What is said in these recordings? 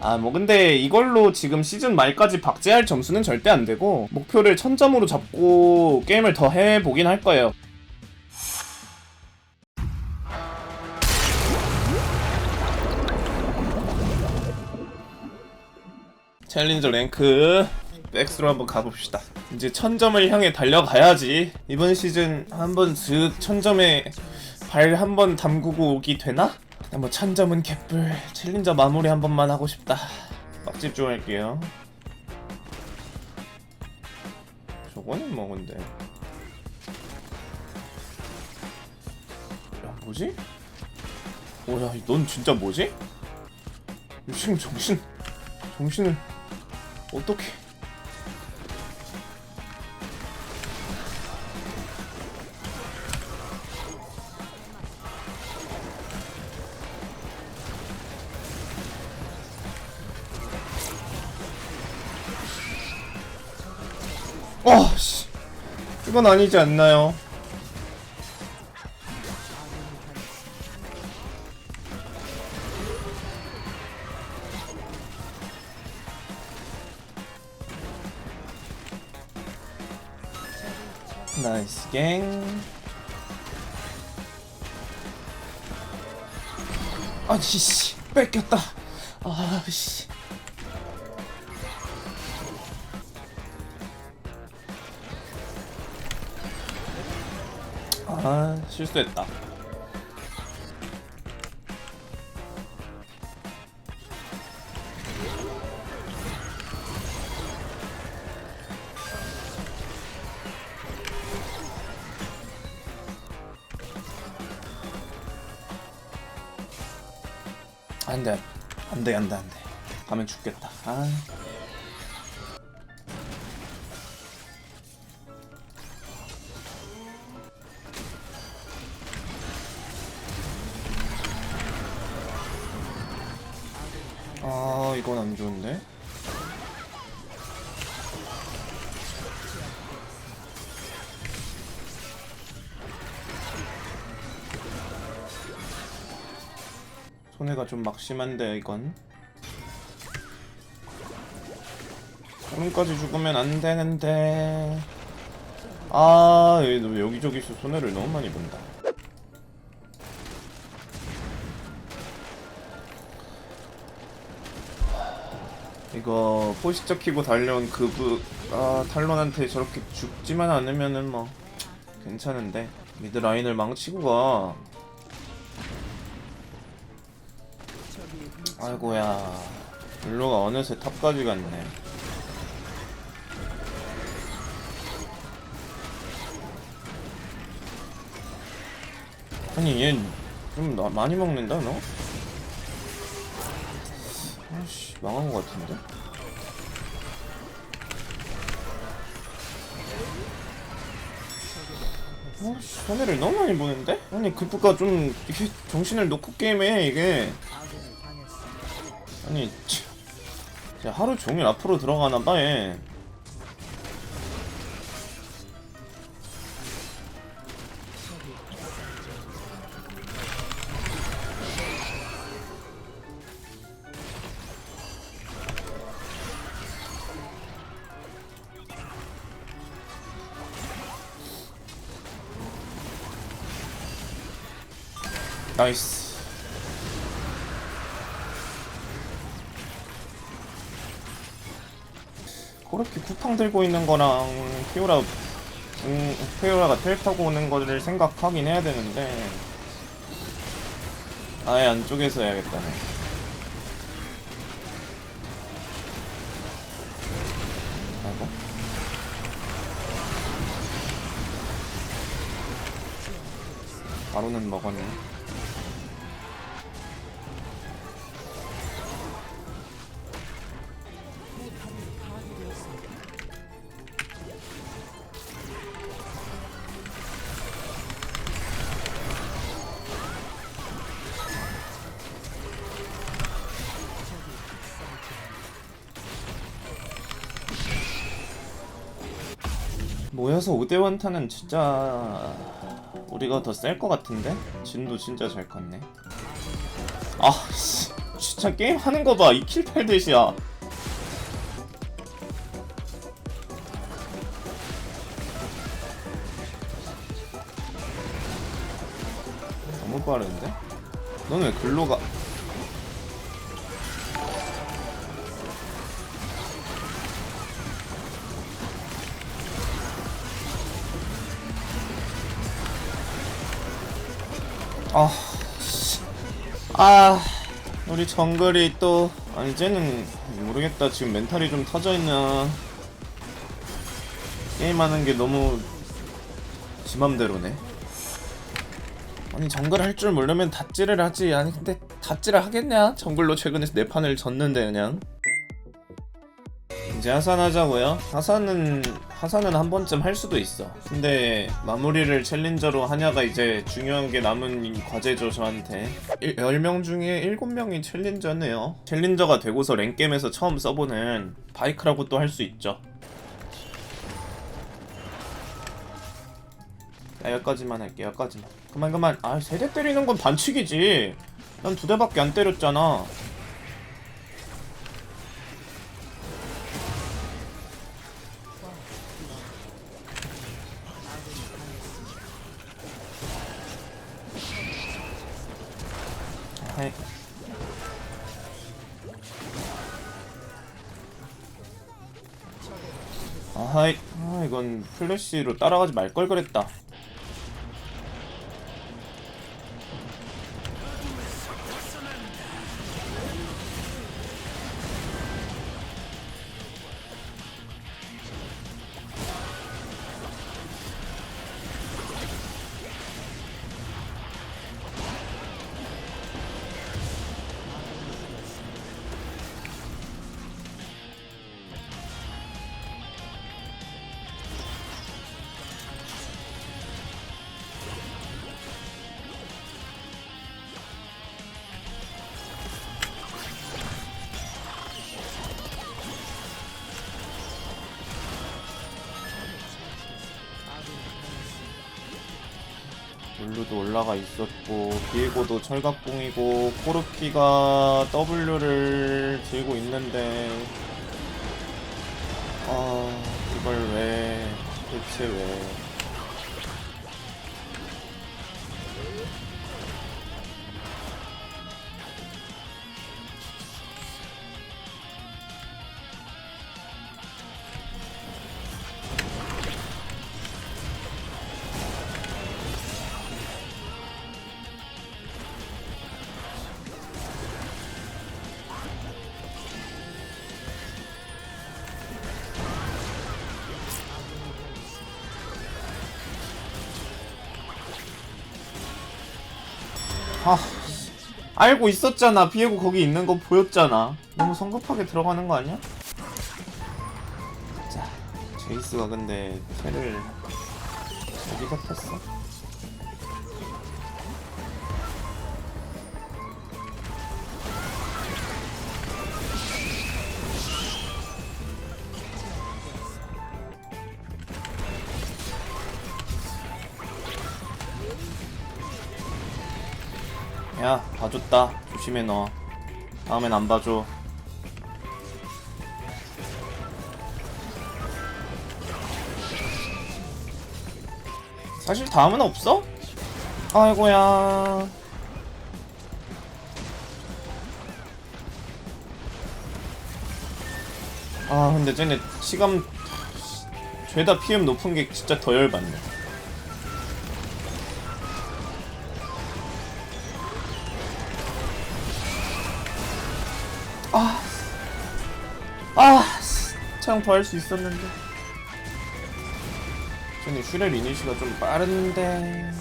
아 뭐 근데 이걸로 지금 시즌 말까지 박제할 점수는 절대 안 되고 목표를 1000점으로 잡고 게임을 더 해보긴 할 거예요. 챌린저 랭크 백스로 한번 가봅시다. 이제 1000점을 향해 달려가야지. 이번 시즌 한번 슥 1000점에 발 한번 담그고 오기 되나? 뭐 1000점은 개뿔. 챌린저 마무리 한 번만 하고 싶다. 막 집중할게요. 저거는 뭐 근데. 야, 뭐지? 오야, 넌 진짜 뭐지? 지금 정신 정신을 어떻게? 이건 아니지 않나요? 나이스 갱. 아씨 씨 뺏겼다. 아씨. 아 실수했다. 안돼 안돼 안돼 가면 죽겠다. 아. 아 손해가 좀 막심한데 이건. 오른까지 죽으면 안 되는데. 아 여기저기서 손해를 너무 많이 본다. 이거 포시적 키고 달려온 그브 아 탈론한테 저렇게 죽지만 않으면은 뭐 괜찮은데 미드 라인을 망치고 가 아이고야 블루가 어느새 탑까지 갔네 아니 얘좀 많이 먹는다 너? 아씨 망한 것 같은데? 아씨 손해를 너무 많이 보는데? 아니 그프가 좀 이게 정신을 놓고 게임해 이게 아니 참. 하루 종일 앞으로 들어가나봐 얘 나이스 그렇게 쿠팡 들고 있는 거랑 피오라 음, 피오라가 텔 타고 오는 거를 생각하긴 해야 되는데 아예 안쪽에서 해야겠다네. 아이고. 바로는 먹었네 모여서 5대1 타는 진짜 우리가 더 셀 것 같은데? 진도 진짜 잘 컸네 아 씨. 진짜 게임 하는 거 봐. 2킬 8대시야. 너무 빠른데? 넌 왜 글로 가? 아, 씨. 아, 우리 정글이 또, 아, 이제는 모르겠다. 지금 멘탈이 좀 터져 있나. 게임하는 게 너무 지 맘대로네. 아니, 정글 할 줄 모르면 닷질을 하지. 아니, 근데 닷질을 하겠냐? 정글로 최근에 네 판을 졌는데, 그냥. 이제 하산 하자고요. 하산은 하산은 한 번쯤 할 수도 있어. 근데 마무리를 챌린저로 하냐가 이제 중요한 게 남은 이 과제죠 저한테. 10명 중에 7명이 챌린저네요. 챌린저가 되고서 랭겜에서 처음 써보는 바이크라고 또 할 수 있죠. 야, 여기까지만 할게 여기까지만. 그만 그만. 아 세대 때리는 건 반칙이지. 난 두 대밖에 안 때렸잖아. 하이. 아하이. 아, 이건 플래시로 따라가지 말 걸 그랬다. 올라가 있었고 비에고도 철갑궁이고 코르키가 W를 들고 있는데 아 이걸 왜 대체 왜 아, 알고 있었잖아. 비에고 거기 있는 거 보였잖아. 너무 성급하게 들어가는 거 아니야? 자, 제이스가 근데 패를 어디다 폈어? 야, 봐줬다. 조심해 너. 다음엔 안 봐줘. 사실 다음은 없어? 아이고야. 아, 근데 쟤네 시간 죄다 PM 높은 게 진짜 더 열받네. 아, 아, 참더할 수 있었는데. 저는 슈렐 이니시가 좀 빠른데.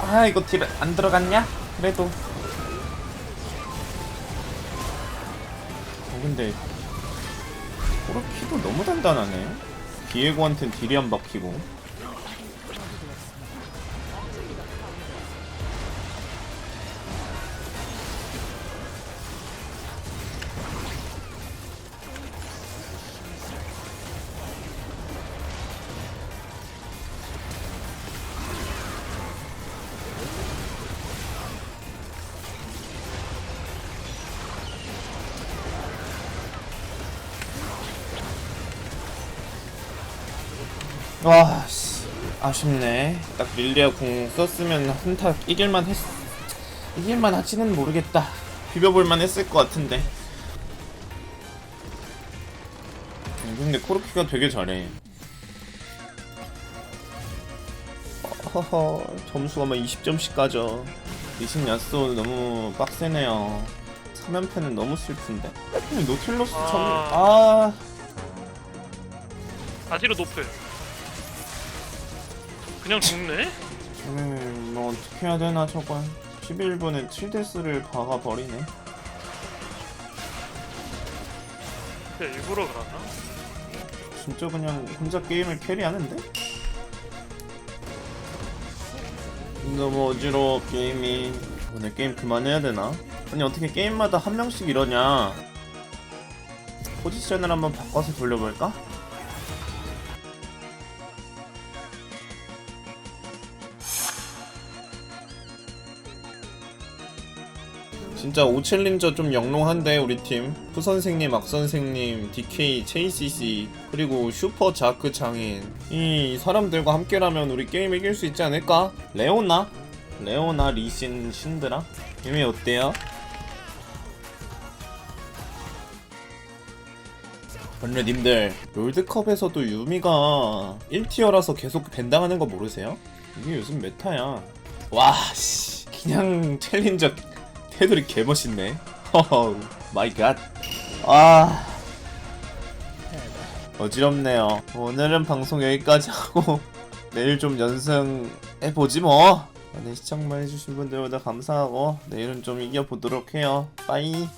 아 이거 딜 안 들어갔냐? 그래도. 어 근데 코르키도 너무 단단하네. 디에고한텐 딜이 안 박히고 와, 씨, 아쉽네. 딱 릴리아 궁 썼으면 한타 이길만 했, 이길만 하지는 모르겠다. 비벼볼만 했을 것 같은데. 음, 근데 코르키가 되게 잘해. 허허, 점수가 막 20점씩 가죠. 리신 야스오 너무 빡세네요. 3연패는 너무 슬픈데. 노틸러스 점, 아, 바지로 높을 그냥 죽네? 음, 뭐 어떻게 해야 되나 저건 11분에 7데스를 박아버리네 그냥 일부러 그러나? 진짜 그냥 혼자 게임을 캐리하는데? 너무 어지러워 게임이 오늘 게임 그만해야 되나? 아니 어떻게 게임마다 한 명씩 이러냐 포지션을 한번 바꿔서 돌려볼까? 진짜 오챌린저 좀 영롱한데 우리 팀 푸선생님, 악선생님, DK, 체이CC 그리고 슈퍼 자크 장인 이 사람들과 함께라면 우리 게임 이길 수 있지 않을까? 레오나? 레오나, 리신, 신드라? 이미 어때요? 근데 님들 롤드컵에서도 유미가 1티어라서 계속 밴당하는 거 모르세요? 이게 요즘 메타야 와씨 그냥 챌린저 테두리 개멋있네. 허허 마이 갓 아... 어지럽네요. 오늘은 방송 여기까지 하고 내일 좀 연승해보지 뭐. 네, 시청만 해주신 분들 모두 감사하고 내일은 좀 이겨보도록 해요. 빠이